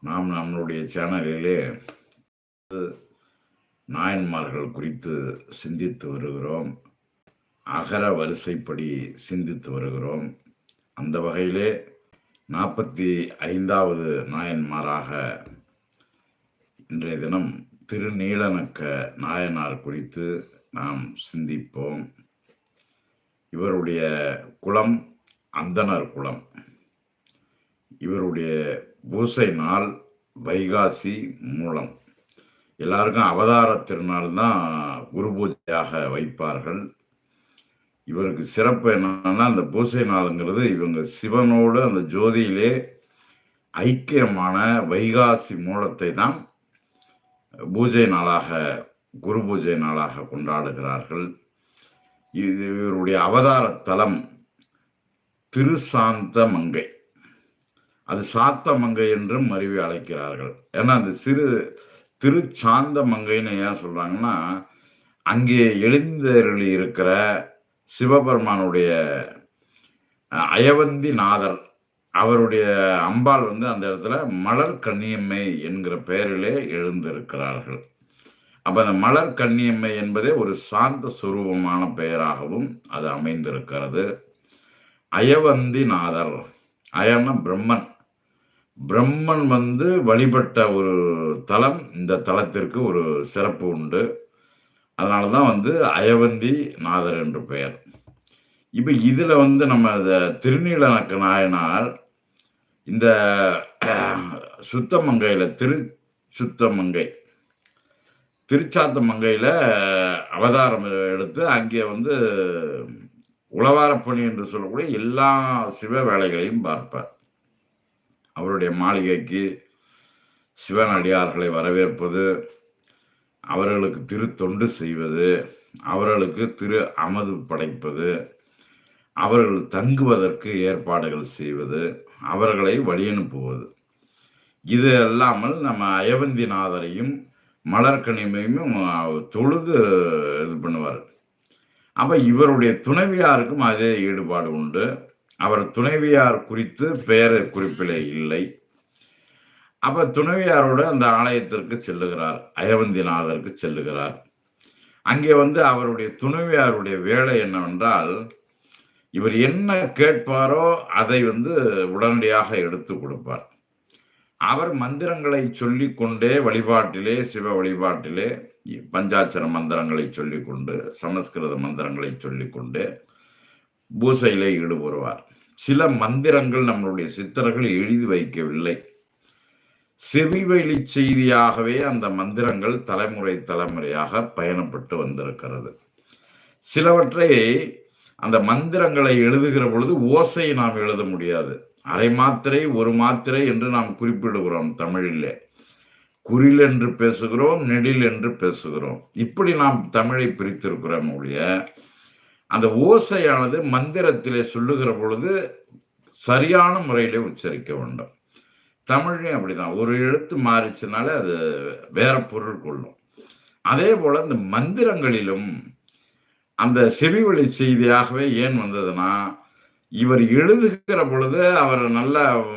நாம் நம்மளுடைய சேனலிலே நாயன்மார்கள் குறித்து சிந்தித்து வருகிறோம். அகர வரிசைப்படி சிந்தித்து வருகிறோம். அந்த வகையிலே நாற்பத்தி ஐந்தாவது நாயன்மாராக இன்றைய தினம் திருநீலனக்க நாயனார் குறித்து நாம் சிந்திப்போம். இவருடைய குளம் அந்தனர் குளம் இவருடைய பூசை நாள் வைகாசி மூலம். எல்லாருக்கும் அவதார திருநாள் தான் குரு பூஜையாக வைப்பார்கள். இவருக்கு சிறப்பு என்னன்னா அந்த பூசை நாளுங்கிறது இவங்க சிவனோடு அந்த ஜோதியிலே ஐக்கியமான வைகாசி மூலத்தை தான் பூஜை நாளாக குரு பூஜை நாளாக கொண்டாடுகிறார்கள். இது இவருடைய அவதார தலம் திருசாந்த மங்கை. அது சாத்த மங்கை என்றும் மருவி அழைக்கிறார்கள். ஏன்னா அந்த சிறு திருச்சாந்த மங்கைன்னு ஏன் சொல்றாங்கன்னா அங்கே எழுந்தருளி இருக்கிற சிவபெருமானுடைய அயவந்தி நாதர் அவருடைய அம்பாள் வந்து அந்த இடத்துல மலர் கன்னியம்மை என்கிற பெயரிலே எழுந்திருக்கிறார்கள். அப்ப அந்த மலர் கன்னியம்மை என்பதே ஒரு சாந்த சுரூபமான பெயராகவும் அது அமைந்திருக்கிறது. அயவந்தி நாதர் அயன பிரம்மன். பிரம்மன் வந்து வழிபட்ட ஒரு தலம் இந்த தலத்திற்கு ஒரு சிறப்பு உண்டு. அதனால தான் வந்து அயவந்தி நாதர் என்று பெயர். இப்போ இதில் வந்து நம்ம திருநீலனக்க நாயனார் இந்த சுத்தமங்கையில் திரு சுத்தமங்கை திருச்சாத்த மங்கையில் அவதாரம் எடுத்து அங்கே வந்து உளவாரப்பணி என்று சொல்லக்கூடிய எல்லா சிவ வேலைகளையும் பார்ப்பார். அவருடைய மாளிகைக்கு சிவன் அடியார்களை வரவேற்பது அவர்களுக்கு திரு தொண்டு செய்வது அவர்களுக்கு திரு அமது படைப்பது அவர்கள் தங்குவதற்கு ஏற்பாடுகள் செய்வது அவர்களை வழியனுப்புவது. இது அல்லாமல் நம்ம அயவந்திநாதரையும் மலர்கனிமையும் தொழுது இது பண்ணுவார். அப்ப இவருடைய துணைவியாருக்கும் அதே ஈடுபாடு உண்டு. அவர் துணைவியார் குறித்து பெயர் குறிப்பிலே இல்லை. அப்ப துணைவியாரோடு அந்த ஆலயத்திற்கு செல்லுகிறார் அயவந்திநாதருக்கு செல்லுகிறார். அங்கே வந்து அவருடைய துணைவியாருடைய வேலை என்னவென்றால் இவர் என்ன கேட்பாரோ அதை வந்து உடனடியாக எடுத்து கொடுப்பார். அவர் மந்திரங்களை சொல்லி கொண்டே வழிபாட்டிலே சிவ வழிபாட்டிலே பஞ்சாட்சர மந்திரங்களை சொல்லிக்கொண்டு சமஸ்கிருத மந்திரங்களை சொல்லிக்கொண்டு பூசையிலே ஈடுபடுவார். சில மந்திரங்கள் நம்மளுடைய சித்தர்கள் எழுதி வைக்கவில்லை. செவிவெளி செய்தியாகவே அந்த மந்திரங்கள் தலைமுறை தலைமுறையாக பயணப்பட்டு வந்திருக்கிறது. சிலவற்றை அந்த மந்திரங்களை எழுதுகிற பொழுது ஓசை நாம் எழுத முடியாது. அரை மாத்திரை ஒரு மாத்திரை என்று நாம் குறிப்பிடுகிறோம் தமிழிலே. குறில் என்று பேசுகிறோம் நெடில் என்று பேசுகிறோம். இப்படி நாம் தமிழை பிரித்திருக்கிறோம் ஒழிய அந்த ஓசையானது மந்திரத்திலே சொல்லுகிற பொழுது சரியான முறையிலே உச்சரிக்க வேண்டும். தமிழ்லையும் அப்படிதான். ஒரு எழுத்து மாறிச்சுனால அது வேற பொருள் கொள்ளும். அதே போல இந்த மந்திரங்களிலும் அந்த செவிவழி செய்தியாகவே ஏன் வந்ததுன்னா இவர் எழுதுகிற பொழுது அவர் நல்ல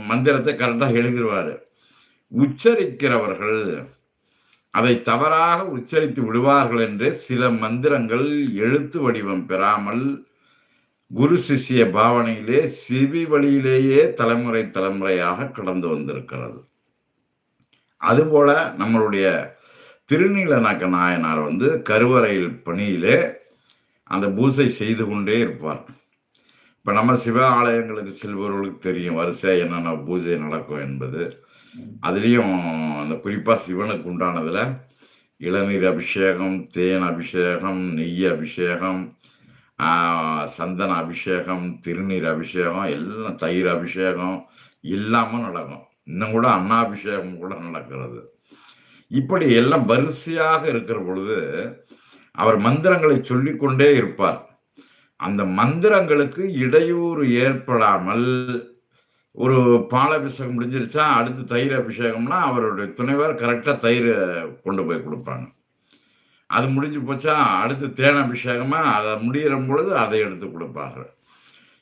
மந்திரத்தை கரெக்டாக எழுதிடுவார் உச்சரிக்கிறவர்கள் அதை தவறாக உச்சரித்து விடுவார்கள் என்று சில மந்திரங்கள் எழுத்து வடிவம் பெறாமல் குரு சிஷிய பாவனையிலே சிவி வழியிலேயே தலைமுறை தலைமுறையாக கடந்து வந்திருக்கிறது. அதுபோல நம்மளுடைய திருநீலநாக்க நாயனார் வந்து கருவறையில் பணியிலே அந்த பூசை செய்து கொண்டே இருப்பார். இப்ப நம்ம சிவ ஆலயங்களுக்கு செல்பவர்களுக்கு தெரியும் வரிசை என்னென்ன பூஜை நடக்கும் என்பது. அதுலேயும் அந்த குறிப்பாக சிவனுக்கு உண்டானதுல இளநீர் அபிஷேகம் தேன் அபிஷேகம் நெய் அபிஷேகம் சந்தன அபிஷேகம் திருநீர் அபிஷேகம் எல்லாம் தயிர் அபிஷேகம் இல்லாமல் நடக்கும். இன்னும் கூட அன்னாபிஷேகம் கூட நடக்கிறது. இப்படி எல்லாம் வரிசையாக இருக்கிற பொழுது அவர் மந்திரங்களை சொல்லிக்கொண்டே இருப்பார். அந்த மந்திரங்களுக்கு இடையூறு ஏற்படாமல் ஒரு பால் அபிஷேகம் முடிஞ்சிருச்சா அடுத்து தயிர் அபிஷேகம்னா அவருடைய துணைவர் கரெக்டாக தயிர் கொண்டு போய் கொடுப்பாங்க. அது முடிஞ்சு போச்சா அடுத்து தேன் அபிஷேகமா அதை முடிகிற பொழுது அதை எடுத்து கொடுப்பார்கள்.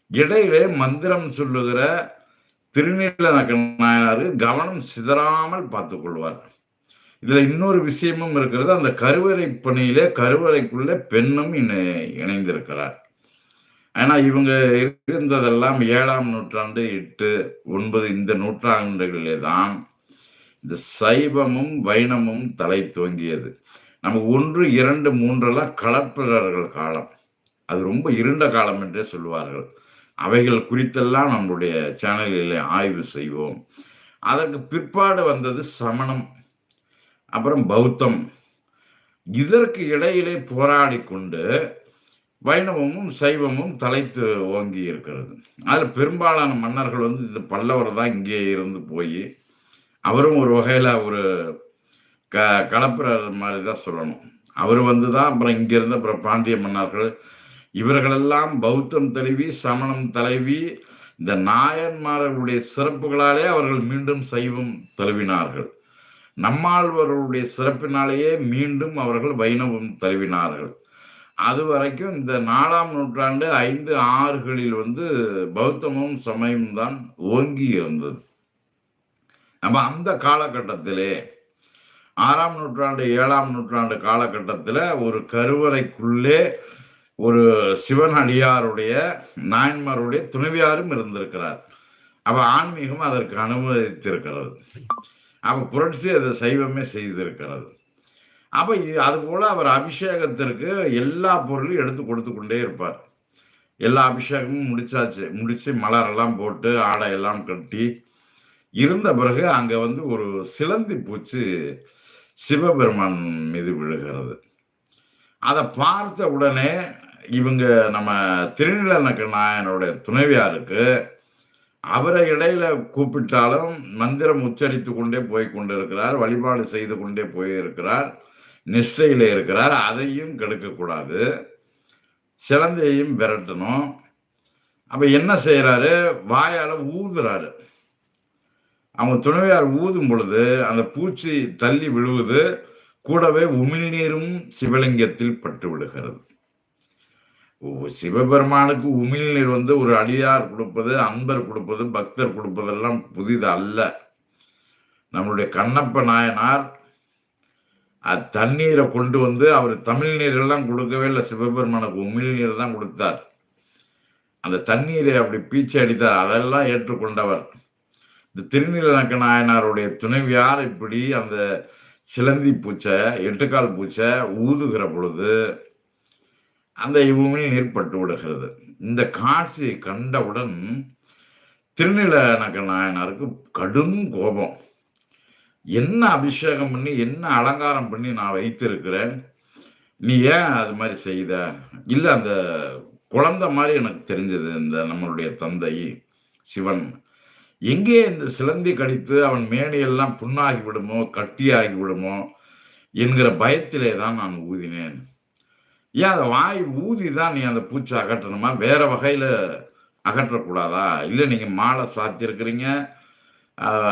இடையிலே மந்திரம் சொல்லுகிற திருநீல நாயனாரு கவனம் சிதறாமல் பார்த்து கொள்வார். இதில் இன்னொரு விஷயமும் இருக்கிறது அந்த கருவறை பணியிலே கருவறைக்குள்ளே பெண்ணும் இணைந்திருக்கிறார். ஆனா இவங்க இருந்ததெல்லாம் ஏழாம் நூற்றாண்டு எட்டு ஒன்பது இந்த நூற்றாண்டுகளிலே தான் இந்த சைவமும் வைணமும் தலை துவங்கியது. நம்ம ஒன்று இரண்டு மூன்றெல்லாம் கலப்பிரர்கள் காலம். அது ரொம்ப இருண்ட காலம் என்றே சொல்லுவார்கள். அவைகள் குறித்தெல்லாம் நம்முடைய சேனலில் ஆய்வு செய்வோம். அதற்கு பிற்பாடு வந்தது சமணம் அப்புறம் பௌத்தம். இதற்கு இடையிலே போராடி கொண்டு வைணவமும் சைவமும் தலைத்து ஓங்கி இருக்கிறது. அதில் பெரும்பாலான மன்னர்கள் வந்து இந்த பல்லவர் தான் இங்கே இருந்து போய் அவரும் ஒரு வகையில் ஒரு க கலப்புற மாதிரி தான் சொல்லணும். அவர் வந்து தான் அப்புறம் இங்கேருந்து அப்புறம் பாண்டிய மன்னர்கள். இவர்களெல்லாம் பௌத்தம் தழுவி சமணம் தலைவி இந்த நாயன்மார்களுடைய சிறப்புகளாலே அவர்கள் மீண்டும் சைவம் தழுவினார்கள். நம்மாழ்வர்களுடைய சிறப்பினாலேயே மீண்டும் அவர்கள் வைணவம் தழுவினார்கள். அது வரைக்கும் இந்த நாலாம் நூற்றாண்டு ஐந்து ஆறுகளில் வந்து பௌத்தமும் சமயமும் தான் ஓங்கி இருந்தது. நம்ம அந்த காலகட்டத்திலே ஆறாம் நூற்றாண்டு ஏழாம் நூற்றாண்டு காலகட்டத்தில் ஒரு கருவறைக்குள்ளே ஒரு சிவன் அடியாருடைய நாயன்மாருடைய துணைவியாரும் இருந்திருக்கிறார். அப்ப ஆன்மீகம் அதற்கு அனுமதித்திருக்கிறது. அப்ப புரட்சி அதை சைவமே செய்திருக்கிறது. அப்ப அது போல அவர் அபிஷேகத்திற்கு எல்லா பொருளையும் எடுத்து கொடுத்து கொண்டே இருப்பார். எல்லா அபிஷேகமும் முடிச்சாச்சு. முடிச்சு மலரெல்லாம் போட்டு ஆடை எல்லாம் கட்டி இருந்த பிறகு அங்க வந்து ஒரு சிலந்தி பூச்சி சிவபெருமான் மீது விழுகிறது. அதை பார்த்த உடனே இவங்க நம்ம திருநிலநக்க நாயனுடைய துணைவியாருக்கு அவரை இடையில கூப்பிட்டாலும் மந்திரம் உச்சரித்து கொண்டே போய் கொண்டிருக்கிறார் வழிபாடு செய்து கொண்டே போயிருக்கிறார். நிஷ்டையில் இருக்கிறார். அதையும் கெடுக்கக்கூடாது. சிலந்தையும் விரட்டணும். அப்ப என்ன செய்யறாரு வாயால ஊதுறாரு. அவங்க துணைவியார் ஊதும் பொழுது அந்த பூச்சி தள்ளி விழுவது கூடவே உமிழ்நீரும் சிவலிங்கத்தில் பட்டு விடுகிறது சிவபெருமானுக்கு உமிழ்நீர் வந்து ஒரு அடியார் கொடுப்பது அன்பர் கொடுப்பது பக்தர் கொடுப்பதெல்லாம் புதிது அல்ல. நம்மளுடைய கண்ணப்ப நாயனார் தண்ணீரை கொண்டு வந்து அவர் தமிழ் நீரெல்லாம் கொடுக்கவே இல்லை. சிவபெருமானுக்கு உமிழ்நீர் தான் கொடுத்தார். அந்த தண்ணீரை அப்படி பீச்சு அடித்தார். அதெல்லாம் ஏற்றுக்கொண்டவர். இந்த திருநீலக்க நாயனாருடைய துணைவியார் இப்படி அந்த சிலந்தி பூச்சை எட்டுக்கால் பூச்சை ஊதுகிற பொழுது அந்த இவ்மையை நீர் பட்டு விடுகிறது. இந்த காட்சியை கண்டவுடன் திருநீலக்க நாயனாருக்கு கடும் கோபம். என்ன அபிஷேகம் பண்ணி என்ன அலங்காரம் பண்ணி நான் வைத்திருக்கிறேன்? நீ ஏன் அது மாதிரி செய்த? இல்லை அந்த குழந்தை மாதிரி எனக்கு தெரிஞ்சது இந்த நம்மளுடைய தந்தை சிவன். எங்கே இந்த சிலந்தி கடித்து அவன் மேனியெல்லாம் புண்ணாகி விடுமோ கட்டியாகி விடுமோ என்கிற பயத்திலே தான் நான் ஊதினேன். ஏன் அந்த வாய் ஊதி தான் நீ அந்த பூச்சி அகற்றணுமா? வேற வகையில் அகற்றக்கூடாதா? இல்லை நீங்கள் மாலை சாத்தியிருக்கிறீங்க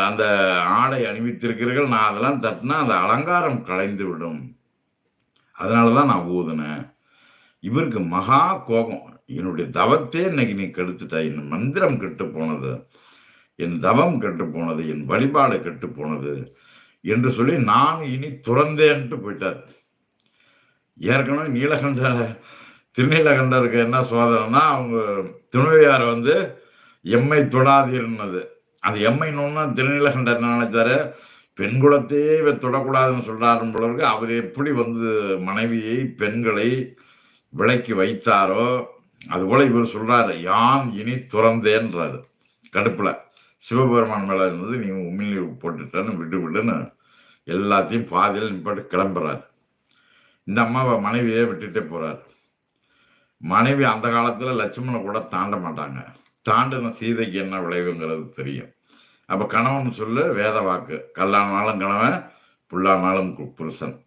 அந்த ஆடை அணிவித்திருக்கிறீர்கள் நான் அதெல்லாம் தட்டினா அந்த அலங்காரம் கலைந்து விடும் அதனால தான் நான் ஊதுனேன். இவருக்கு மகா கோபம். என்னுடைய தவத்தே இன்னைக்கு நீ கெடுத்துட்ட. என் மந்திரம் கெட்டு போனது என் தவம் கெட்டு போனது என் வழிபாடு கெட்டு போனது என்று சொல்லி நான் இனி துறந்தேன்ட்டு போயிட்டார். ஏற்கனவே நீலகண்ட திருநீலகண்டருக்கு என்ன சோதனைன்னா அவங்க துணைவியார் வந்து எம்மை தொடாதீர்னது. அந்த எம்மை நோன்னா திருநீலகண்டர் என்ன நினைச்சாரு பெண் குலத்தையே இவர் தொடக்கூடாதுன்னு சொல்றாரு போலருக்கு அவர் எப்படி வந்து மனைவியை பெண்களை விலைக்கு வைத்தாரோ அதுபோல இவர் சொல்றாரு யான் இனி துறந்தேன்றாரு. கடுப்புல சிவபெருமான் மேல இருந்தது நீ உமிழ்நீர் போட்டுட்டேன்னு விட்டு விடுன்னு எல்லாத்தையும் பாதியில் நிப்பாட்டு கிளம்புறாரு. இந்த அம்மாவை மனைவியே விட்டுட்டே போறாரு. மனைவி அந்த காலத்துல லட்சுமணனை கூட தாண்ட மாட்டாங்க. தாண்டின சீதைக்கு என்ன விளைவுங்கிறது தெரியும். அப்ப கணவன் சொல்லு வேத வாக்கு. கல்லானாலும் கணவன் புல்லானாலும் புருஷன்.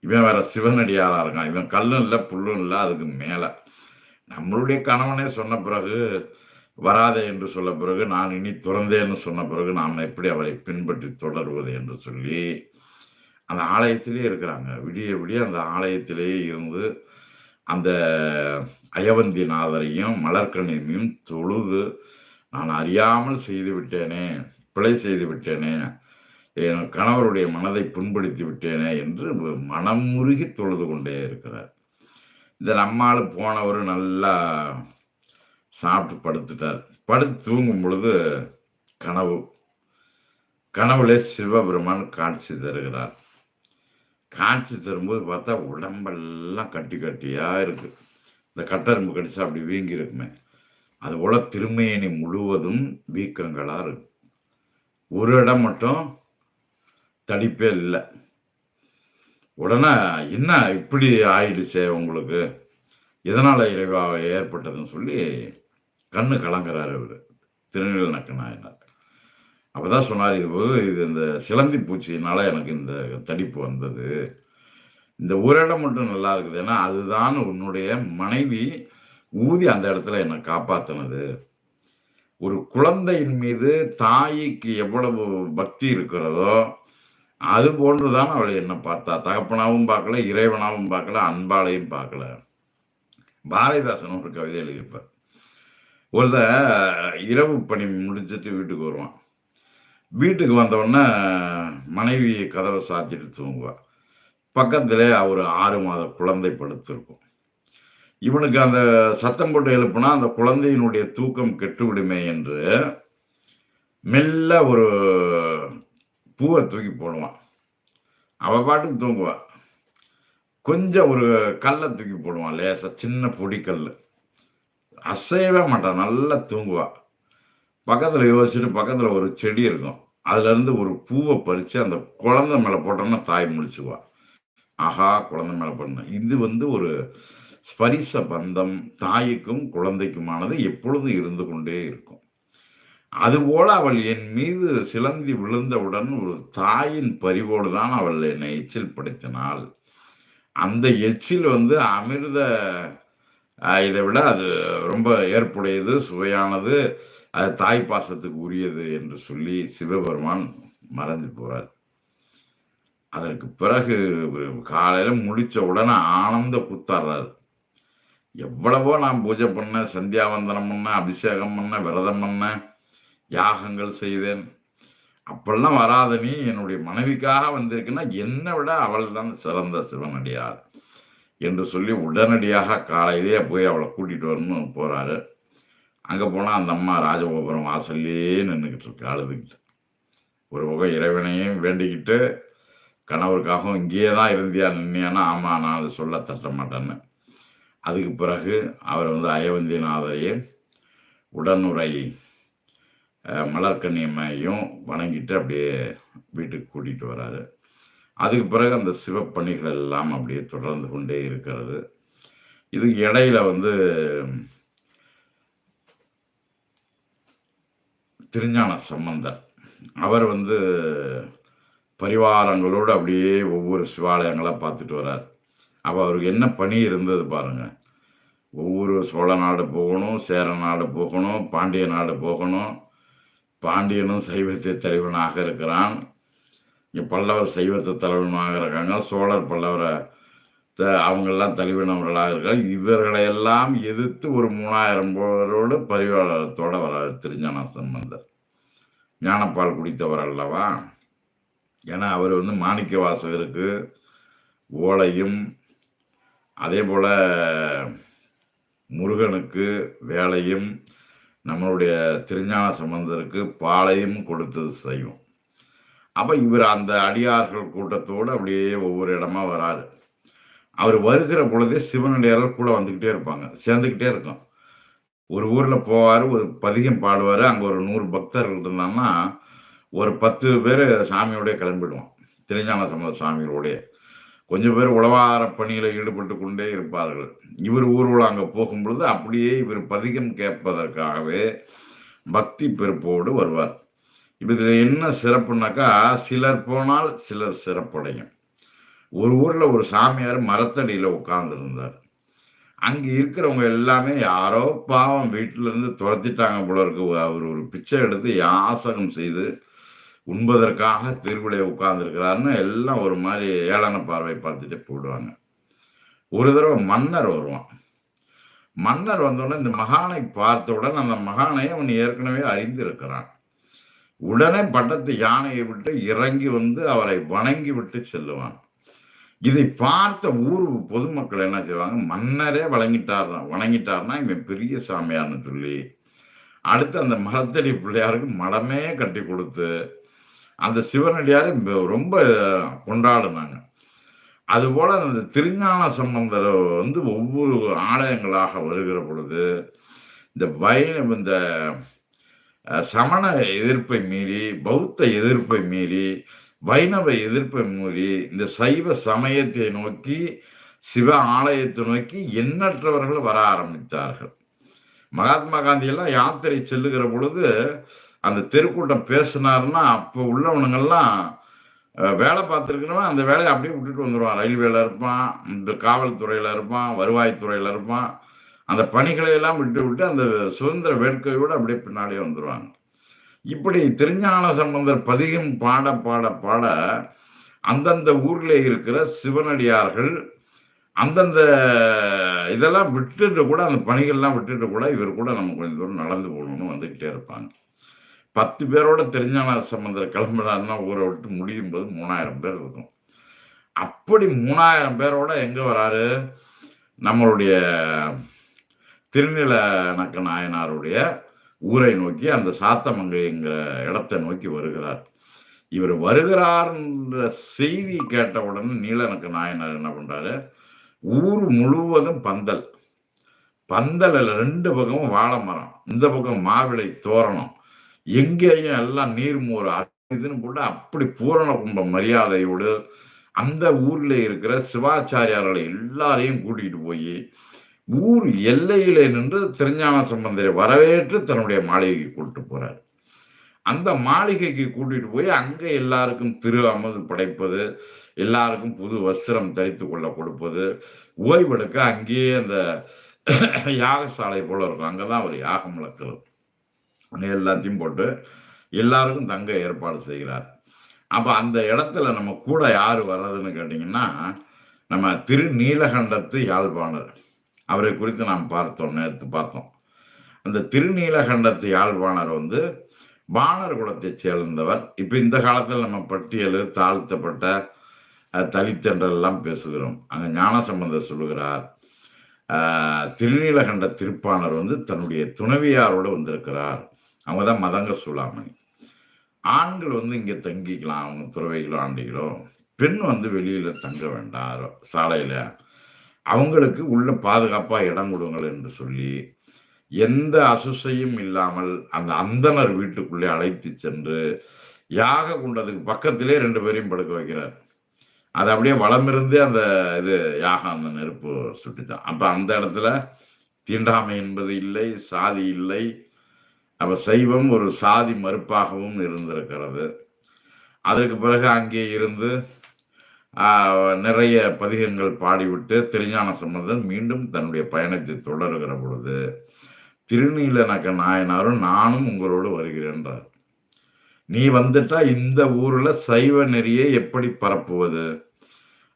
இவன் வேற சிவனடியாரா இருக்கான். இவன் கல்லும் இல்லை புல்லும் இல்லை அதுக்கு மேல. நம்மளுடைய கணவனே சொன்ன பிறகு வராதே என்று சொல்ல பிறகு நான் இனி துறந்தேன்னு சொன்ன பிறகு நாம் எப்படி அவரை பின்பற்றி தொடர்வது என்று சொல்லி அந்த ஆலயத்திலே இருக்கிறாங்க. விடிய விடிய அந்த ஆலயத்திலேயே இருந்து அந்த அயவந்தி நாதரையும் மலர்கண்ணையும் தொழுது நான் அறியாமல் செய்து விட்டேனே பிழை செய்து விட்டேனே என் கணவருடைய மனதை புண்படுத்தி விட்டேனே என்று மனம் முருகி தொழுது கொண்டே இருக்கிறார். இந்த நம்மால் போனவர் நல்லா சாப்பிட்டு படுத்துட்டார். படுத்து தூங்கும் பொழுது கனவு. கனவுல சிவபெருமான் காட்சி தருகிறார். காய்ச்சி தரும்போது பார்த்தா உடம்பெல்லாம் கட்டி கட்டியாக இருக்குது இந்த கட்டரும்பு கடிச்சா அப்படி வீங்கி இருக்குமே அது போல திருமேனி முழுவதும் வீக்கங்களாக இருக்கு. ஒரு இடம் மட்டும் தடிப்பே இல்லை. உடனே என்ன இப்படி ஆயிடுச்சே உங்களுக்கு? இதனால் இறைவாக ஏற்பட்டதுன்னு சொல்லி கண்ணு கலங்குறாரு அவர் திருநெல்வேலி நக்கநாயனார் அப்போ தான் சொன்னார் இது இது இந்த சிலந்தி பூச்சியினால எனக்கு இந்த தடிப்பு வந்தது. இந்த ஒரு இடம் மட்டும் நல்லா இருக்குது. ஏன்னா அதுதான் உன்னுடைய மனைவி ஊதி அந்த இடத்துல என்னை காப்பாத்தினது. ஒரு குழந்தையின் மீது தாய்க்கு எவ்வளவு பக்தி இருக்கிறதோ அது போன்றுதான் அவளை என்ன பார்த்தா. தகப்பனாவும் பார்க்கல இறைவனாவும் பார்க்கல அன்பாலையும் பார்க்கல. பாரதிதாசன் ஒரு கவிதை எழுதியிருப்பார். ஒருத்த இரவு பணி முடிச்சுட்டு வீட்டுக்கு வருவான். வீட்டுக்கு வந்தவுடனே மனைவி கதவை சாத்திட்டு தூங்குவா. பக்கத்திலே ஒரு ஆறு மாத குழந்தை படுத்திருக்கும். இவனுக்கு அந்த சத்தம் போட்டு எழுப்புனா அந்த குழந்தையினுடைய தூக்கம் கெட்டுவிடுமே என்று மெல்ல ஒரு பூவை தூக்கி போடுவான். அவ பாட்டுக்கு தூங்குவான் கொஞ்சம் ஒரு கல்லை தூக்கி போடுவான் லேசா சின்ன பொடிக்கல் அசையவே மாட்டான் நல்லா தூங்குவா. பக்கத்தில் யோசிச்சுட்டு பக்கத்தில் ஒரு செடி இருக்கும். அதுல இருந்து ஒரு பூவை பறிச்சு அந்த குழந்தை மேல போட்டோம்னா தாய் முடிச்சுவா ஆஹா குழந்தை மேல போடணும். இது வந்து ஒரு ஸ்பரிச பந்தம். தாய்க்கும் குழந்தைக்குமானது எப்பொழுதும் இருந்து கொண்டே இருக்கும். அதுபோல அவள் என் மீது சிலந்தி விழுந்தவுடன் ஒரு தாயின் பரிவோடு தான் அவள் என்னை எச்சில் படுத்தினாள். அந்த எச்சில் வந்து அமிர்த இதை விட அது ரொம்ப ஏற்புடையது சுவையானது. அது தாய் பாசத்துக்கு உரியது என்று சொல்லி சிவபெருமான் மறந்து போறார். அதற்கு பிறகு காலையில முடிச்ச உடனே ஆனந்த குத்தாடுறாரு. எவ்வளவோ நான் பூஜை பண்ண சந்தியாவந்தனம் பண்ண அபிஷேகம் பண்ண விரதம் பண்ண யாகங்கள் செய்தேன். அப்பெல்லாம் வராத நீ என்னுடைய மனைவிக்காக வந்திருக்குன்னா என்னை விட அவள் தான் சிறந்த சிவனடியார் என்று சொல்லி உடனடியாக காலையிலேயே போய் அவளை கூட்டிட்டு வரணும் போறாரு. அங்கே போனால் அந்த அம்மா ராஜகோபுரம் வாசல்லே நின்றுக்கிட்டு இருக்கு அழுதுகிட்டு. ஒரு பக்கம் இறைவனையும் வேண்டிக்கிட்டு கணவருக்காகவும் இங்கேயே தான் இருந்தியா நின்னியானா ஆமாம் நான் அதை சொல்ல தட்ட மாட்டேன்னு. அதுக்கு பிறகு அவர் வந்து அயவந்திநாதரையே உடனுரை மலர்கண்ணியம்மையும் வணங்கிட்டு அப்படியே வீட்டுக்கு கூட்டிகிட்டு வராரு. அதுக்கு பிறகு அந்த சிவப்பணிகள் எல்லாம் அப்படியே தொடர்ந்து கொண்டே இருக்கிறது. இதுக்கு இடையில வந்து திருஞான சம்பந்தர். அவர் வந்து பரிவாரங்களோடு அப்படியே ஒவ்வொரு சிவாலயங்களாக பார்த்துட்டு வர்றார். அப்போ அவருக்கு என்ன பணி இருந்தது பாருங்கள் ஒவ்வொரு சோழ நாடு போகணும் சேர நாடு போகணும் பாண்டிய நாடு போகணும். பாண்டியனும் சைவத்தை தலைவனாக இருக்கிறான். இங்கே பல்லவர் சைவத்தை தலைவனாக இருக்காங்க. சோழர் பல்லவரை அவங்கெல்லாம் தலைவனவர்களாக இருக்காங்க. இவர்களையெல்லாம் எதிர்த்து ஒரு மூணாயிரம் பேரோடு பரிவாளத்தோட வர திருஞான சம்பந்தர். ஞானப்பால் குடித்தவர் அல்லவா? ஏன்னா அவர் வந்து மாணிக்க வாசகருக்கு ஓலையும் அதே போல முருகனுக்கு வேலையும் நம்மளுடைய திருஞான சம்பந்தருக்கு பாலையும் கொடுத்தது செய்வோம். அப்போ இவர் அந்த அடியார்கள் கூட்டத்தோடு அப்படியே ஒவ்வொரு இடமா வராரு. அவர் வருகிற பொழுதே சிவனடியார்கள் கூட வந்துக்கிட்டே இருப்பாங்க. சேர்ந்துக்கிட்டே இருக்கும். ஒரு ஊர்ல போவாரு ஒரு பதிகம் பாடுவாரு அங்க ஒரு நூறு பக்தர்கள் இருந்தாங்கன்னா ஒரு பத்து பேர் சாமியோடய கிளம்பிடுவான். திருஞான சம்பந்த சாமியோடைய கொஞ்சம் பேர் உழவார பணியில ஈடுபட்டு கொண்டே இருப்பார்கள். இவர் ஊர்வலம் அங்க போகும்பொழுது அப்படியே இவர் பதிகம் கேட்பதற்காகவே பக்தி பெருப்போடு வருவார். இப்ப இதுல என்ன சிறப்புனாக்கா சிலர் போனால் சிலர் சிறப்படையும். ஒரு ஊர்ல ஒரு சாமியார் மரத்தடியில உட்கார்ந்துருந்தார். அங்கே அங்க இருக்கிறவங்க எல்லாமே யாரோ பாவம் வீட்டுல இருந்து துரத்திட்டாங்க போல இருக்கு. அவர் ஒரு பிச்சை எடுத்து யாசகம் செய்து உண்பதற்காக திருவிழை உட்கார்ந்துருக்கிறாருன்னு எல்லாம் ஒரு மாதிரி ஏளன பார்வை பார்த்துட்டு போயிடுவாங்க. ஒரு தடவை மன்னர் வருவான். மன்னர் வந்தவுடனே இந்த மகானை பார்த்தவுடன் அந்த மகானை அவன் ஏற்கனவே அறிந்திருக்கிறான். உடனே பட்டத்து யானையை விட்டு இறங்கி வந்து அவரை வணங்கி விட்டு செல்லுவான். இதை பார்த்த ஊர் பொதுமக்கள் என்ன செய்வாங்க? மன்னரே வழங்கிட்டார் வணங்கிட்டார்னா இவன் பெரிய சாமியார்னு சொல்லி அடுத்து அந்த மரத்தடி பிள்ளையாருக்கு மடமே கட்டி கொடுத்து அந்த சிவனடியார் ரொம்ப கொண்டாடினாங்க. அதுபோல் அந்த திருஞான சம்பந்தர் வந்து ஒவ்வொரு ஆலயங்களாக வருகிற பொழுது இந்த வய இந்த சமண எதிர்ப்பை மீறி பௌத்த எதிர்ப்பை மீறி வைணவ எதிர்ப்பை மூடி இந்த சைவ சமயத்தை நோக்கி சிவ ஆலயத்தை நோக்கி எண்ணற்றவர்கள் வர ஆரம்பித்தார்கள். மகாத்மா காந்தியெல்லாம் யாத்திரை செல்லுகிற பொழுது அந்த தெருக்கூட்டம் பேசினாருன்னா அப்போ உள்ளவனுங்கெல்லாம் வேலை பார்த்துருக்கணுமே? அந்த வேலையை அப்படியே விட்டுட்டு வந்துடுவான் ரயில்வேல இருப்பான் இந்த காவல்துறையில இருப்பான் வருவாய்த்துறையில இருப்பான். அந்த பணிகளை எல்லாம் விட்டு விட்டு அந்த சுதந்திர வேட்கையோடு அப்படியே பின்னாடியே வந்துடுவாங்க இப்படி திருஞான சம்பந்தர் பதிகம் பாட பாட பாட அந்தந்த ஊர்ல இருக்கிற சிவனடியார்கள் அந்தந்த இதெல்லாம் விட்டுட்டு கூட அந்த பணிகள்லாம் விட்டுட்டு கூட இவர் கூட நம்ம கொஞ்சம் தூரம் நடந்து போகணும்னு வந்துக்கிட்டே இருப்பாங்க. பத்து பேரோட திருஞான சம்பந்தர் கிளம்புனாருன்னா ஊரை விட்டு முடியும் போது மூணாயிரம் பேர் இருக்கும். அப்படி மூணாயிரம் பேரோட எங்க வராரு? நம்மளுடைய திருநிலநக்க நாயனாருடைய ஊரை நோக்கி அந்த சாத்தமங்கைங்கிற இடத்தை நோக்கி வருகிறார். இவர் வருகிறார்ன்ற செய்தி கேட்ட உடனே நாயனார் என்ன பண்றாரு? ஊர் முழுவதும் பந்தல். பந்தலில் ரெண்டு பக்கமும் வாழை மரம். இந்த பக்கம் மாவிளை தோரணம். எங்கேயும் எல்லாம் நீர்மோர் அது இதுன்னு போட்டு அப்படி பூரண கும்ப மரியாதையோடு அந்த ஊர்ல இருக்கிற சிவாச்சாரியார்களை எல்லாரையும் கூட்டிட்டு போய் ஊர் எல்லையிலே நின்று திருஞான சம்பந்தரை வரவேற்று தன்னுடைய மாளிகைக்கு கூட்டிட்டு போறார். அந்த மாளிகைக்கு கூட்டிட்டு போய் அங்கே எல்லாருக்கும் திரு அமுது படைப்பது எல்லாருக்கும் புது வஸ்திரம் தரித்து கொள்ள கொடுப்பது ஓய்வெடுக்க அங்கேயே அந்த யாகசாலை போல இருக்கும். அங்கதான் அவர் யாகம் வளர்க்கிறது அங்கே எல்லாத்தையும் போட்டு எல்லாருக்கும் தங்க ஏற்பாடு செய்கிறார். அப்ப அந்த இடத்துல நம்ம கூட யார் வர்றதுன்னு கேட்டீங்கன்னா நம்ம திருநீலகண்டத்து யாழ்ப்பாணர். அவரை குறித்து நாம் பார்த்தோம் நேற்று பார்த்தோம். அந்த திருநீலகண்டத்து யாழ்ப்பாணர் வந்து வானர் குலத்தைச் சேர்ந்தவர். இப்போ இந்த காலத்தில் நம்ம பட்டியல் தாழ்த்தப்பட்ட தலித்தென்றெல்லாம் பேசுகிறோம். அங்கே ஞானசம்பந்தர் சொல்லுகிறார் திருநீலகண்ட திருப்பாணர் வந்து தன்னுடைய துணைவியாரோடு வந்திருக்கிறார். அவங்க தான் மதங்க சுழாமணி ஆண்கள் வந்து இங்கே தங்கிக்கலாம் அவங்க துறவைகளோ ஆண்டிகளோ. பெண் வந்து வெளியில் தங்க வேண்டாம் சாலையில். அவங்களுக்கு உள்ள பாதுகாப்பாக இடம் கொடுங்கள் என்று சொல்லி எந்த அசுசையும் இல்லாமல் அந்த அந்தனர் வீட்டுக்குள்ளே அழைத்து சென்று யாக குண்டத்துக்கு பக்கத்திலே ரெண்டு பேரையும் படுக்க வைக்கிறார். அது அப்படியே வளமிருந்தே அந்த இது யாகம் அந்த நெருப்பு சுட்டுச்சான் அப்போ அந்த இடத்துல தீண்டாமை என்பது இல்லை சாதி இல்லை. அப்போ சைவம் ஒரு சாதி மறுப்பாகவும் இருந்திருக்கிறது. அதற்கு பிறகு அங்கே இருந்து நிறைய பதிகங்கள் பாடிவிட்டு திருஞான சம்பந்தன் மீண்டும் தன்னுடைய பயணத்தை தொடருகிற பொழுது திருநீலனக்க நாயனாரும் நானும் உங்களோடு வருகிறேன்றார். நீ வந்துட்டா இந்த ஊர்ல சைவ நெறியை எப்படி பரப்புவது?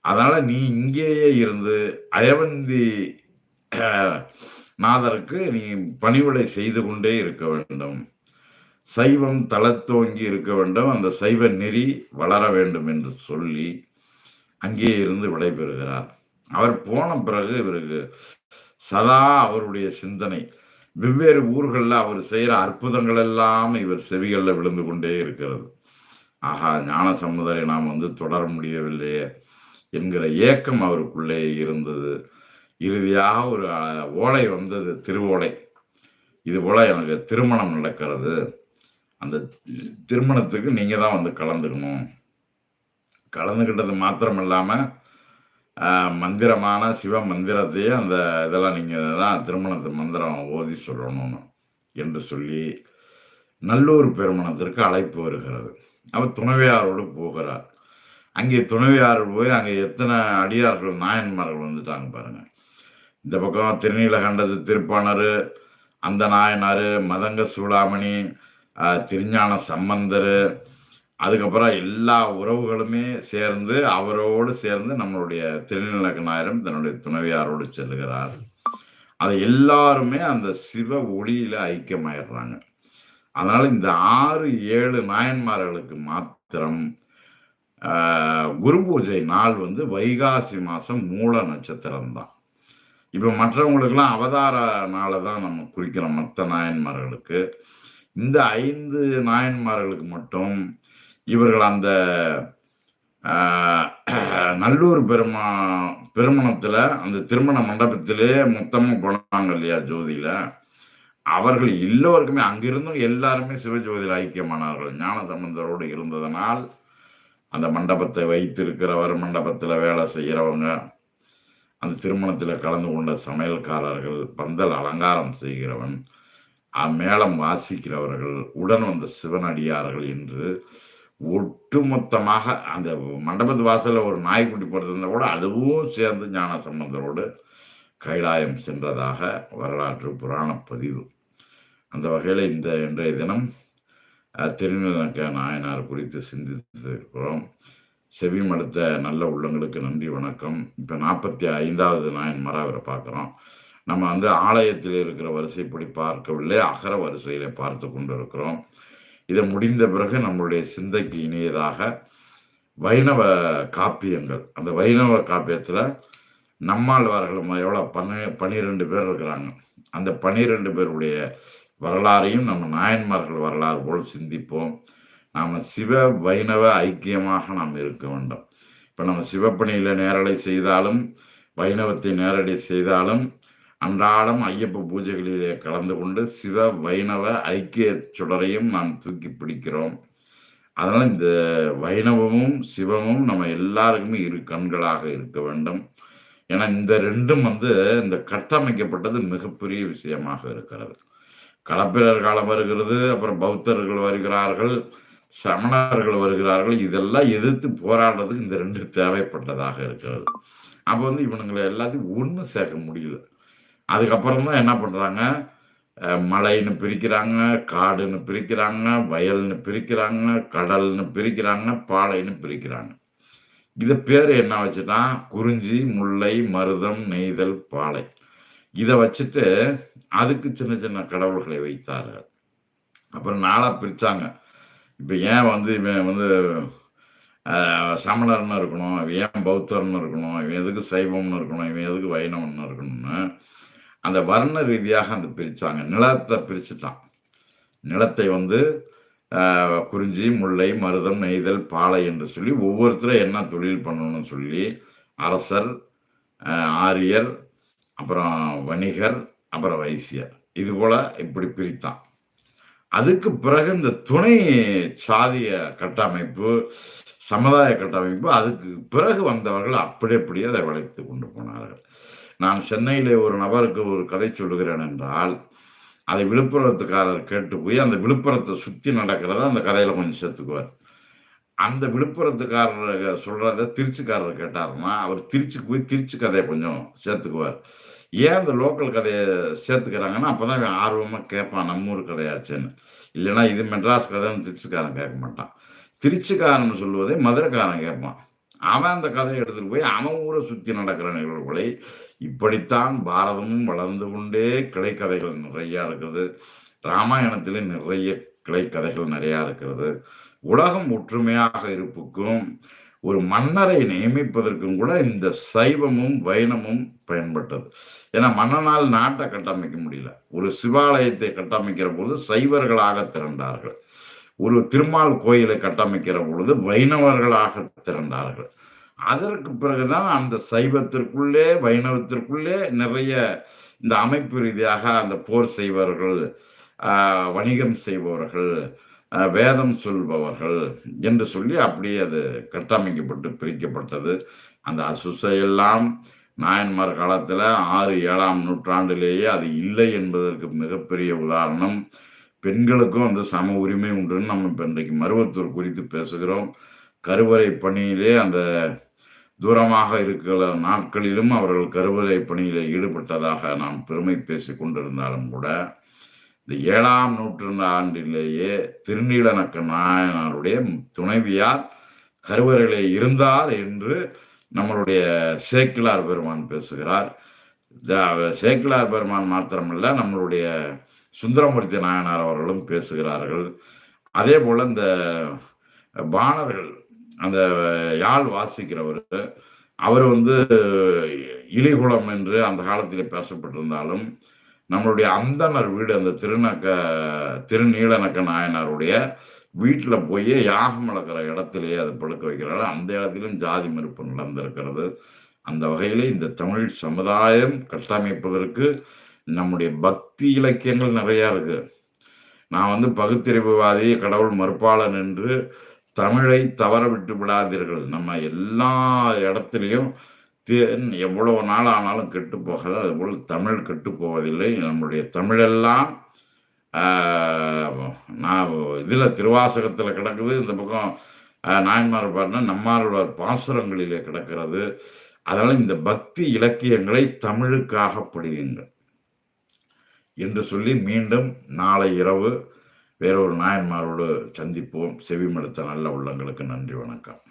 அதனால நீ இங்கேயே இருந்து அயவந்தி நாதருக்கு நீ பணிவிடை செய்து கொண்டே இருக்க வேண்டும். சைவம் தளத்தோங்கி இருக்க வேண்டும். அந்த சைவ நெறி வளர வேண்டும் என்று சொல்லி அங்கே இருந்து விடைபெறுகிறார். அவர் போன பிறகு இவருக்கு சதா அவருடைய சிந்தனை. வெவ்வேறு ஊர்களில் அவர் செய்கிற அற்புதங்கள் எல்லாம் இவர் செவிகளில் விழுந்து கொண்டே இருக்கிறது. ஆகா ஞான சமுதரை நாம் வந்து தொடர முடியவில்லையே என்கிற ஏக்கம் அவருக்குள்ளே இருந்தது. இறுதியாக ஒரு ஓலை வந்தது திருவோலை. இது போல எனக்கு திருமணம் நடக்கிறது. அந்த திருமணத்துக்கு நீங்க தான் வந்து கலந்துக்கணும். கலந்துக்கிட்டது மாத்திரம் இல்லாமல் மந்திரமான சிவ மந்திரத்தையே அந்த இதெல்லாம் நீங்கள் தான் திருமணத்து மந்திரம் ஓதி சொல்லணும்னு என்று சொல்லி நல்லூர் பெருமணத்திற்கு அழைப்பு வருகிறது. அவர் துணைவியாரோடு போகிறார். அங்கே துணைவியார் போய் அங்கே எத்தனை அடியார்கள் நாயன்மார்கள் வந்துட்டாங்க பாருங்க. இந்த பக்கம் திருநீலகண்டத்து திருப்பாணர் அந்த நாயனார் மதங்க சூடாமணி திருஞான சம்பந்தர் அதுக்கப்புறம் எல்லா உறவுகளுமே சேர்ந்து அவரோடு சேர்ந்து நம்மளுடைய திருநிலக்க நாயரம் தன்னுடைய துணைவியாரோடு செல்கிறார். அதை எல்லாருமே அந்த சிவ ஒளியில ஐக்கியமாயிடுறாங்க. அதனால இந்த ஆறு ஏழு நாயன்மார்களுக்கு மாத்திரம் குரு பூஜை நாள் வந்து வைகாசி மாசம் மூல நட்சத்திரம் தான். இப்ப மற்றவங்களுக்கெல்லாம் அவதார நாளை தான் நம்ம குறிக்கிறோம் மற்ற நாயன்மார்களுக்கு. இந்த ஐந்து நாயன்மார்களுக்கு மட்டும் இவர்கள் அந்த நல்லூர் பெருமா திருமணத்துல அந்த திருமண மண்டபத்திலே மொத்தமா போனாங்க இல்லையா ஜோதியில? அவர்கள் எல்லோருக்குமே அங்கிருந்தும் எல்லாருமே சிவஜோதியில் ஐக்கியமானார்கள். ஞான சம்பந்தரோடு இருந்ததனால் அந்த மண்டபத்தை வைத்திருக்கிறவர் மண்டபத்தில் வேலை செய்கிறவங்க அந்த திருமணத்தில் கலந்து கொண்ட சமையல்காரர்கள் பந்தல் அலங்காரம் செய்கிறவன் மேளம் வாசிக்கிறவர்கள் உடன் வந்த சிவனடியார்கள் என்று ஒட்டுமொத்தமாக அந்த மண்டபத்து வாசலில் ஒரு நாய்க்குட்டி போடுறதுனா கூட அதுவும் சேர்ந்து ஞான சம்பந்தரோடு கைலாயம் சென்றதாக வரலாற்று புராண பதிவு. அந்த வகையில் இந்த இன்றைய தினம் திருநக்க நாயனார் குறித்து சிந்தித்து இருக்கிறோம் செவிமடுத்த நல்ல உள்ளங்களுக்கு நன்றி வணக்கம். இப்போ நாற்பத்தி ஐந்தாவது நாயன்மாரை அவரை பார்க்குறோம். நம்ம வந்து ஆலயத்தில் இருக்கிற வரிசைப்படி பார்க்கவில்லை அகர வரிசையில பார்த்து கொண்டு இருக்கிறோம் இதை முடிந்த பிறகு நம்மளுடைய சிந்தைக்கு இனியதாக வைணவ காப்பியங்கள். அந்த வைணவ காப்பியத்தில் நம்மாழ்வார்கள் எவ்வளோ பன்ன பன்னிரெண்டு பேர் இருக்கிறாங்க. அந்த பன்னிரெண்டு பேருடைய வரலாறையும் நம்ம நாயன்மார்கள் வரலாறு போல் சிந்திப்போம். நாம் சிவ வைணவ ஐக்கியமாக நாம் இருக்க வேண்டும். இப்போ நம்ம சிவப்பணியில் நேரலை செய்தாலும் வைணவத்தை நேரடி செய்தாலும் அன்றாடம் ஐயப்ப பூஜைகளிலே கலந்து கொண்டு சிவ வைணவ ஐக்கிய சுடரையும் நாம் தூக்கி பிடிக்கிறோம். அதனால் இந்த வைணவமும் சிவமும் நம்ம எல்லாருக்குமே இரு கண்களாக இருக்க வேண்டும். ஏன்னா இந்த ரெண்டும் வந்து இந்த கட்டமைக்கப்பட்டது மிகப்பெரிய விஷயமாக இருக்கிறது. களப்பிரர் காலம் வருகிறது அப்புறம் பௌத்தர்கள் வருகிறார்கள் சமணர்கள் வருகிறார்கள் இதெல்லாம் எதிர்த்து போராடுறதுக்கு இந்த ரெண்டு தேவைப்பட்டதாக இருக்கிறது. அப்போ வந்து இவனுங்களை எல்லாத்தையும் ஒன்று சேர்க்க முடியல. அதுக்கப்புறம் தான் என்ன பண்ணுறாங்க மலைன்னு பிரிக்கிறாங்க காடுன்னு பிரிக்கிறாங்க வயல்னு பிரிக்கிறாங்க கடல்னு பிரிக்கிறாங்க பாலைன்னு பிரிக்கிறாங்க. இது பேர் என்ன வச்சுட்டா குறிஞ்சி முல்லை மருதம் நெய்தல் பாலை. இதை வச்சுட்டு அதுக்கு சின்ன சின்ன கடவுள்களை வைத்தார்கள். அப்புறம் நாளாக பிரித்தாங்க இப்போ ஏன் வந்து இவன் வந்து சமணர்னு இருக்கணும்? இவன் ஏன் பௌத்தர்னு இருக்கணும்? இவன் எதுக்கு சைவம்னு இருக்கணும்? இவன் எதுக்கு வைணவம்னு இருக்கணும்னு அந்த வர்ண ரீதியாக அந்த பிரித்தாங்க நிலத்தை பிரிச்சுட்டான். நிலத்தை வந்து குறிஞ்சி முல்லை மருதம் நெய்தல் பாலை என்று சொல்லி ஒவ்வொருத்தரும் என்ன தொழில் பண்ணணும்னு சொல்லி அரசர் ஆரியர் அப்புறம் வணிகர் அப்புறம் வைசியர். இது போல இப்படி பிரித்தான். அதுக்கு பிறகு இந்த துணை சாதிய கட்டமைப்பு சமுதாய கட்டமைப்பு அதுக்கு பிறகு வந்தவர்கள் அப்படி அப்படியே அதை வளைத்து கொண்டு போனார்கள். நான் சென்னையிலே ஒரு நபருக்கு ஒரு கதை சொல்லுகிறேன் என்றால் அதை விழுப்புரத்துக்காரர் கேட்டு போய் அந்த விழுப்புரத்தை சுற்றி நடக்கிறத அந்த கதையில் கொஞ்சம் சேர்த்துக்குவார். அந்த விழுப்புரத்துக்காரர் சொல்கிறத திருச்சிக்காரர் கேட்டாருன்னா அவர் திருச்சிக்கு போய் திருச்சி கதையை கொஞ்சம் சேர்த்துக்குவார். ஏன் அந்த லோக்கல் கதையை சேர்த்துக்கிறாங்கன்னா அப்போதான் இவன் ஆர்வமாக கேட்பான் நம்ம ஊர் கதையாச்சுன்னு. இல்லைன்னா இது மெட்ராஸ் கதைன்னு திருச்சிக்காரன் கேட்க மாட்டான். திருச்சிக்காரன் சொல்லுவதை மதுரைக்காரன் கேட்பான். அவன் அந்த கதையை எடுத்துகிட்டு போய் அவன் ஊரை சுற்றி நடக்கிற நிகழ்வுகளை இப்படித்தான் பாரதமும் வளர்ந்து கொண்டே கிளைக்கதைகள் நிறையா இருக்குது. ராமாயணத்திலே நிறைய கிளைக்கதைகள் நிறையா இருக்கிறது உலகம் ஒற்றுமையாக இருப்புக்கும் ஒரு மன்னரை நியமிப்பதற்கும் கூட இந்த சைவமும் வைணமும் பயன்பட்டது. ஏன்னா மன்னனால் நாட்டை கட்டமைக்க முடியல. ஒரு சிவாலயத்தை கட்டமைக்கிற பொழுது சைவர்களாக திரண்டார்கள். ஒரு திருமால் கோயிலை கட்டமைக்கிற பொழுது வைணவர்களாக திரண்டார்கள். அதற்கு பிறகுதான் அந்த சைவத்திற்குள்ளே வைணவத்திற்குள்ளே நிறைய இந்த அமைப்பு ரீதியாக அந்த போர் செய்பவர்கள் வணிகம் செய்பவர்கள் வேதம் சொல்பவர்கள் என்று சொல்லி அப்படியே அது கட்டமைக்கப்பட்டு பிரிக்கப்பட்டது. அந்த அசுசையெல்லாம் நாயன்மார் காலத்தில் ஆறு ஏழாம் நூற்றாண்டிலேயே அது இல்லை என்பதற்கு மிகப்பெரிய உதாரணம். பெண்களுக்கும் அந்த சம உரிமை உண்டுன்னு நம்ம இப்போ இன்றைக்கு மருவத்தூர் குறித்து பேசுகிறோம். கருவறை பணியிலே அந்த தூரமாக இருக்கிற நாட்களிலும் அவர்கள் கருவறை பணியில் ஈடுபட்டதாக நாம் பெருமை பேசி கொண்டிருந்தாலும் கூட இந்த ஏழாம் நூற்றாண்டு ஆண்டிலேயே திருநீலனக்க நாயனாருடைய துணைவியார் கருவறையிலே இருந்தார் என்று நம்மளுடைய சேக்கிலார் பெருமான் பேசுகிறார். சேக்கிலார் பெருமான் மாத்திரமல்ல நம்மளுடைய சுந்தரமூர்த்தி நாயனார் அவர்களும் பேசுகிறார்கள். அதே போல இந்த பாணர்கள் அந்த யாழ் வாசிக்கிறவர் அவர் வந்து இலிகுளம் என்று அந்த காலத்திலே பேசப்பட்டிருந்தாலும் நம்மளுடைய அந்தனர் வீடு அந்த திருநக்க திருநீலநக்க நாயனாருடைய வீட்டில் போய் யாகம் நடக்கிற இடத்திலேயே அதை படுக்க வைக்கிறாரு. அந்த இடத்திலும் ஜாதி மறுப்பு நடந்திருக்கிறது. அந்த வகையிலே இந்த தமிழ் சமுதாயம் கட்டமைப்பதற்கு நம்முடைய பக்தி இலக்கியங்கள் நிறைய இருக்கு. நான் வந்து பகுத்தறிவுவாதி கடவுள் மறுப்பாளன் என்று தமிழை தவற விட்டு விடாதீர்கள். நம்ம எல்லா இடத்துலையும் தேன் எவ்வளவு நாள் ஆனாலும் கெட்டு போகாது. அதுபோல் தமிழ் கெட்டு போவதில்லை. நம்முடைய தமிழெல்லாம் நான் இதில் திருவாசகத்தில் கிடக்குது. இந்த பக்கம் நாயன்மார் பாருன்னா நம்மாழ்வார் பாசுரங்களிலே கிடக்கிறது. அதனால் இந்த பக்தி இலக்கியங்களை தமிழுக்காக படியுங்கள். என்று சொல்லி மீண்டும் நாளை இரவு வேறொரு நாயன்மாரோடு சந்திப்போம். செவிமடுத்த நல்ல உள்ளங்களுக்கு நன்றி வணக்கம்.